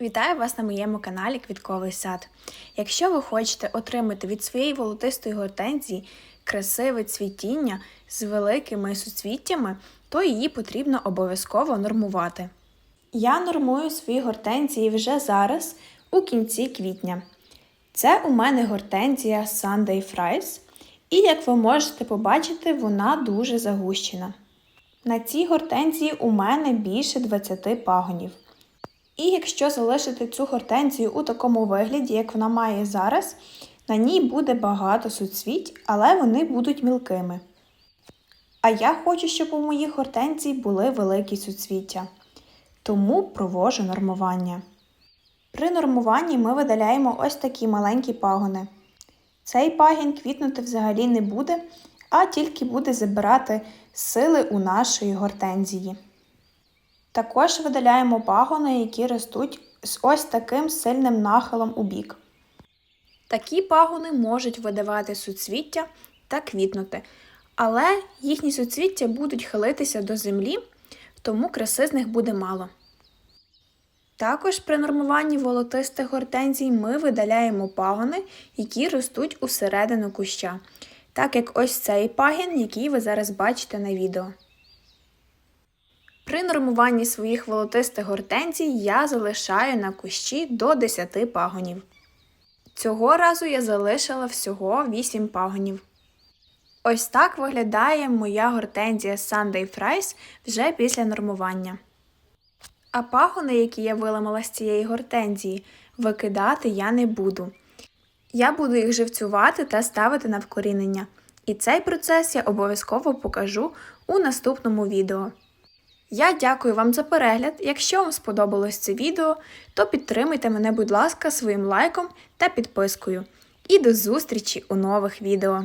Вітаю вас на моєму каналі Квітковий сад. Якщо ви хочете отримати від своєї волотистої гортензії красиве цвітіння з великими суцвіттями, то її потрібно обов'язково нормувати. Я нормую свої гортензії вже зараз, у кінці квітня. Це у мене гортензія Sunday Fries, і як ви можете побачити, вона дуже загущена. На цій гортензії у мене більше 20 пагонів. І якщо залишити цю гортензію у такому вигляді, як вона має зараз, на ній буде багато суцвіть, але вони будуть мілкими. А я хочу, щоб у моїх гортензій були великі суцвіття. Тому провожу нормування. При нормуванні ми видаляємо ось такі маленькі пагони. Цей пагін квітнути взагалі не буде, а тільки буде забирати сили у нашої гортензії. Також видаляємо пагони, які ростуть з ось таким сильним нахилом у бік. Такі пагони можуть видавати суцвіття та квітнути, але їхні суцвіття будуть хилитися до землі, тому краси з них буде мало. Також при нормуванні волотистих гортензій ми видаляємо пагони, які ростуть усередину куща, так як ось цей пагін, який ви зараз бачите на відео. При нормуванні своїх волотистих гортензій я залишаю на кущі до 10 пагонів. Цього разу я залишила всього 8 пагонів. Ось так виглядає моя гортензія Sunday Fries вже після нормування. А пагони, які я виламала з цієї гортензії, викидати я не буду. Я буду їх живцювати та ставити на вкорінення. І цей процес я обов'язково покажу у наступному відео. Я дякую вам за перегляд. Якщо вам сподобалось це відео, то підтримайте мене, будь ласка, своїм лайком та підпискою. І до зустрічі у нових відео!